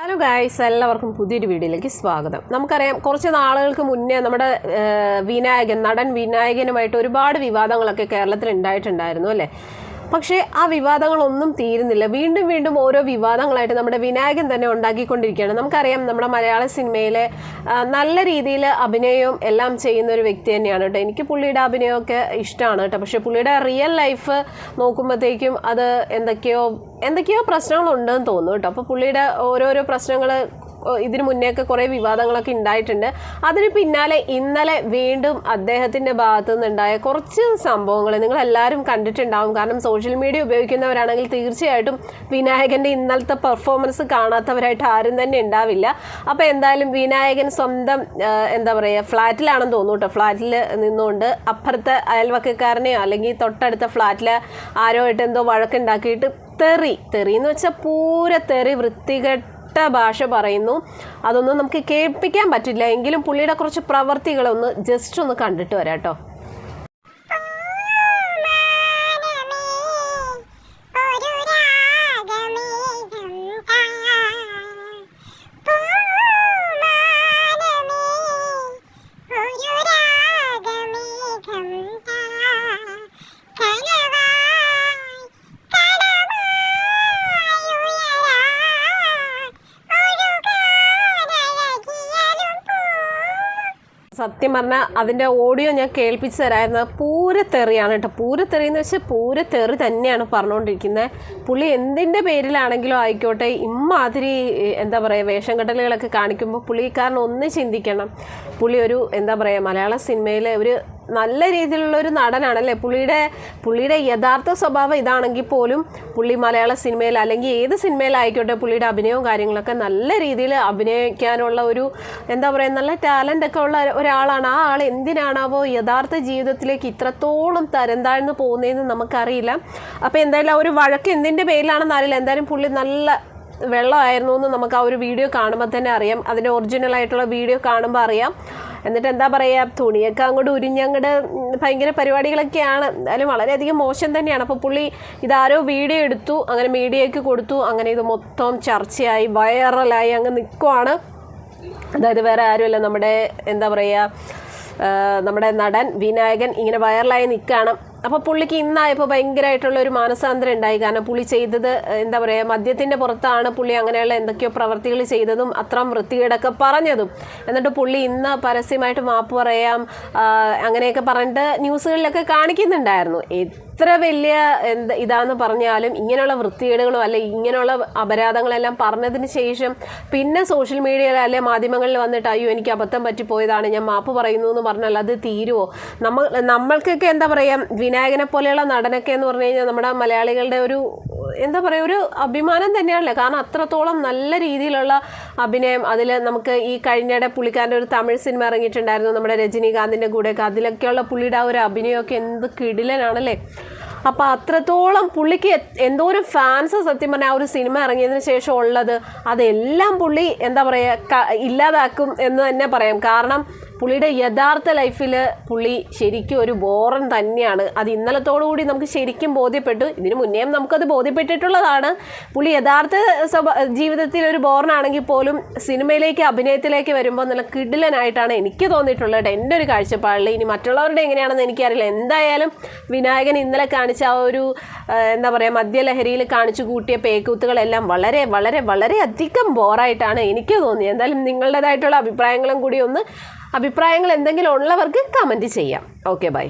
Hello guys എല്ലാവർക്കും പുതിയൊരു വീഡിയോയിലേക്ക് സ്വാഗതം. നമുക്കറിയാം കുറച്ച് നാളുകൾക്ക് മുന്നേ നമ്മുടെ വിനായകൻ നടൻ വിനായകനുമായിട്ട് ഒരുപാട് വിവാദങ്ങളൊക്കെ കേരളത്തിൽ ഉണ്ടായിട്ടുണ്ടായിരുന്നു അല്ലേ? പക്ഷേ ആ വിവാദങ്ങളൊന്നും തീരുന്നില്ല. വീണ്ടും വീണ്ടും ഓരോ വിവാദങ്ങളായിട്ട് നമ്മുടെ വിനായകൻ തന്നെ ഉണ്ടാക്കിക്കൊണ്ടിരിക്കുകയാണ്. നമുക്കറിയാം നമ്മുടെ മലയാള സിനിമയിലെ നല്ല രീതിയിൽ അഭിനയവും എല്ലാം ചെയ്യുന്ന ഒരു വ്യക്തി തന്നെയാണ് കേട്ടോ. എനിക്ക് പുള്ളിയുടെ അഭിനയമൊക്കെ ഇഷ്ടമാണ് കേട്ടോ. പക്ഷേ പുള്ളിയുടെ റിയൽ ലൈഫ് നോക്കുമ്പോഴത്തേക്കും അത് എന്തൊക്കെയോ എന്തൊക്കെയോ പ്രശ്നങ്ങളുണ്ടെന്ന് തോന്നുന്നു കേട്ടോ. അപ്പോൾ പുള്ളിയുടെ ഓരോരോ പ്രശ്നങ്ങൾ ഇതിനു മുന്നേയൊക്കെ കുറേ വിവാദങ്ങളൊക്കെ ഉണ്ടായിട്ടുണ്ട്. അതിന് പിന്നാലെ ഇന്നലെ വീണ്ടും അദ്ദേഹത്തിന്റെ ഭാഗത്തു നിന്നുണ്ടായ കുറച്ച് സംഭവങ്ങൾ നിങ്ങൾ എല്ലാവരും കണ്ടിട്ടുണ്ടാവും. കാരണം സോഷ്യൽ മീഡിയ ഉപയോഗിക്കുന്നവരാണെങ്കിൽ തീർച്ചയായിട്ടും വിനായകന്റെ ഇന്നലത്തെ പെർഫോമൻസ് കാണാത്തവരായിട്ട് ആരും തന്നെ ഉണ്ടാവില്ല. അപ്പോൾ എന്തായാലും വിനായകൻ സ്വന്തം എന്താ പറയുക ഫ്ലാറ്റിലാണെന്ന് തോന്നുന്നു കേട്ടോ. ഫ്ലാറ്റിൽ നിന്നുകൊണ്ട് അപ്പുറത്തെ അയൽവക്കക്കാരനെയോ അല്ലെങ്കിൽ തൊട്ടടുത്ത ഫ്ലാറ്റിൽ ആരോ ആയിട്ട് എന്തോ വഴക്കുണ്ടാക്കിയിട്ട് തെറി തെറി എന്ന് വെച്ചാൽ പൂര തെറി വൃത്തികെട്ട ഭാഷ പറയുന്നു. അതൊന്നും നമുക്ക് കേൾപ്പിക്കാൻ പറ്റില്ല. എങ്കിലും പുള്ളിയുടെ കുറച്ച് പ്രവർത്തികളൊന്ന് ജസ്റ്റ് ഒന്ന് കണ്ടിട്ട് വരാം കേട്ടോ. സത്യം പറഞ്ഞാൽ അതിന്റെ ഓഡിയോ ഞാൻ കേൾപ്പിച്ച് തരായിരുന്നത് പൂരത്തെറിയാണ് കേട്ടോ. പൂരത്തെറി എന്ന് വെച്ചാൽ പൂരത്തെറി തന്നെയാണ് പറഞ്ഞുകൊണ്ടിരിക്കുന്നത് പുള്ളി എന്തിന്റെ പേരിലാണെങ്കിലും ആയിക്കോട്ടെ ഇമ്മാതിരി എന്താ പറയുക വേഷം കെട്ടലുകളൊക്കെ കാണിക്കുമ്പോൾ പുള്ളിക്കാരൻ ഒന്ന് ചിന്തിക്കണം. പുള്ളി ഒരു എന്താ പറയുക മലയാള സിനിമയിലെ ഒരു നല്ല രീതിയിലുള്ള ഒരു നടനാണ് അല്ലേ പുള്ളിയുടെ പുള്ളിയുടെ യഥാർത്ഥ സ്വഭാവം ഇതാണെങ്കിൽ പോലും പുള്ളി മലയാള സിനിമയിൽ അല്ലെങ്കിൽ ഏത് സിനിമയിലായിക്കോട്ടെ പുള്ളിയുടെ അഭിനയവും കാര്യങ്ങളൊക്കെ നല്ല രീതിയിൽ അഭിനയിക്കാനുള്ള ഒരു എന്താ പറയുക നല്ല ടാലന്റ് ഒക്കെ ഉള്ള ഒരാളാണ്. ആ ആൾ എന്തിനാണാവോ യഥാർത്ഥ ജീവിതത്തിലേക്ക് ഇത്രത്തോളം തരം താഴ്ന്നു പോകുന്നതെന്ന് നമുക്കറിയില്ല. അപ്പോൾ എന്തായാലും ആ ഒരു വഴക്ക് എന്തിന്റെ പേരിലാണെന്ന് അറിയില്ല. എന്തായാലും പുള്ളി നല്ല വെള്ളമായിരുന്നു എന്ന് നമുക്ക് ആ ഒരു വീഡിയോ കാണുമ്പോൾ തന്നെ അറിയാം. അതിന്റെ ഒറിജിനൽ ആയിട്ടുള്ള വീഡിയോ കാണുമ്പോൾ അറിയാം. എന്നിട്ട് എന്താ പറയുക തുണിയൊക്കെ അങ്ങോട്ട് ഉരിഞ്ഞങ്ങോട്ട് ഭയങ്കര പരിപാടികളൊക്കെയാണ്. എന്തായാലും വളരെയധികം മോശം തന്നെയാണ്. അപ്പോൾ പുള്ളി ഇതാരോ വീഡിയോ എടുത്തു അങ്ങനെ മീഡിയയ്ക്ക് കൊടുത്തു അങ്ങനെ ഇത് മൊത്തം ചർച്ചയായി വൈറലായി അങ്ങ് നിൽക്കുവാണ് അതായത് വേറെ ആരുമല്ല നമ്മുടെ എന്താ പറയുക നമ്മുടെ നടൻ വിനായകൻ ഇങ്ങനെ വൈറലായി നിൽക്കുകയാണ് അപ്പോൾ പുള്ളിക്ക് ഇന്നായപ്പോൾ ഭയങ്കരമായിട്ടുള്ള ഒരു മാനസാന്തരം ഉണ്ടായി. കാരണം പുള്ളി ചെയ്തത് എന്താ പറയുക മദ്യത്തിന്റെ പുറത്താണ് പുള്ളി അങ്ങനെയുള്ള എന്തൊക്കെയോ പ്രവർത്തികൾ ചെയ്തതും അത്ര വൃത്തികേടൊക്കെ പറഞ്ഞതും. എന്നിട്ട് പുള്ളി ഇന്ന് പരസ്യമായിട്ട് മാപ്പ് പറയാം അങ്ങനെയൊക്കെ പറഞ്ഞിട്ട് ന്യൂസുകളിലൊക്കെ കാണിക്കുന്നുണ്ടായിരുന്നു. എത്ര വലിയ എന്താ ഇതാന്ന് പറഞ്ഞാലും ഇങ്ങനെയുള്ള വൃത്തികേടുകളും അല്ലെ ഇങ്ങനെയുള്ള അപരാധങ്ങളെല്ലാം പറഞ്ഞതിന് ശേഷം പിന്നെ സോഷ്യൽ മീഡിയയിൽ അല്ലെ മാധ്യമങ്ങളിൽ വന്നിട്ട് അയ്യോ എനിക്ക് അബദ്ധം പറ്റിപ്പോയതാണ് ഞാൻ മാപ്പ് പറയുന്നു എന്ന് പറഞ്ഞാൽ അത് തീരുവോ? നമ്മൾ നമ്മൾക്കൊക്കെ എന്താ പറയുക വിനായകനെ പോലെയുള്ള നടനൊക്കെ എന്ന് പറഞ്ഞു കഴിഞ്ഞാൽ നമ്മുടെ മലയാളികളുടെ ഒരു എന്താ പറയുക ഒരു അഭിമാനം തന്നെയാണല്ലേ. കാരണം അത്രത്തോളം നല്ല രീതിയിലുള്ള അഭിനയം. അതിൽ നമുക്ക് ഈ കഴിഞ്ഞിടെ പുള്ളിക്കാരന്റെ ഒരു തമിഴ് സിനിമ ഇറങ്ങിയിട്ടുണ്ടായിരുന്നു നമ്മുടെ രജനീകാന്തിന്റെ കൂടെയൊക്കെ. അതിലൊക്കെയുള്ള പുള്ളിയുടെ ഒരു അഭിനയമൊക്കെ എന്ത് കിടിലനാണല്ലേ. അപ്പോൾ അത്രത്തോളം പുള്ളിക്ക് എന്തോ ഒരു ഫാൻസ് സത്യം പറഞ്ഞാൽ ആ ഒരു സിനിമ ഇറങ്ങിയതിന് ശേഷം ഉള്ളത് അതെല്ലാം പുള്ളി എന്താ പറയുക ഇല്ലാതാക്കും എന്ന് തന്നെ പറയാം. കാരണം പുള്ളിയുടെ യഥാർത്ഥ ലൈഫിൽ പുള്ളി ശരിക്കും ഒരു ബോറൻ തന്നെയാണ്. അത് ഇന്നലത്തോടു കൂടി നമുക്ക് ശരിക്കും ബോധ്യപ്പെട്ടു. ഇതിനു മുന്നേയും നമുക്കത് ബോധ്യപ്പെട്ടിട്ടുള്ളതാണ്. പുള്ളി യഥാർത്ഥ ജീവിതത്തിൽ ഒരു ബോറനാണെങ്കിൽ പോലും സിനിമയിലേക്ക് അഭിനയത്തിലേക്ക് വരുമ്പോൾ നല്ല കിടിലനായിട്ടാണ് എനിക്ക് തോന്നിയിട്ടുള്ളത്. എന്റെ ഒരു കാഴ്ചപ്പാടിൽ ഇനി മറ്റുള്ളവരുടെ എങ്ങനെയാണെന്ന് എനിക്കറിയില്ല. എന്തായാലും വിനായകൻ ഇന്നലെ കാണിച്ച ആ ഒരു എന്താ പറയുക മദ്യലഹരിയിൽ കാണിച്ചു കൂട്ടിയ പേക്കൂത്തുകളെല്ലാം വളരെ വളരെ വളരെ അധികം ബോറായിട്ടാണ് എനിക്ക് തോന്നിയത്. എന്തായാലും നിങ്ങളുടേതായിട്ടുള്ള അഭിപ്രായങ്ങളും കൂടി ഒന്ന് അഭിപ്രായങ്ങൾ എന്തെങ്കിലും ഉള്ളവർക്ക് കമന്റ് ചെയ്യാം. Okay bye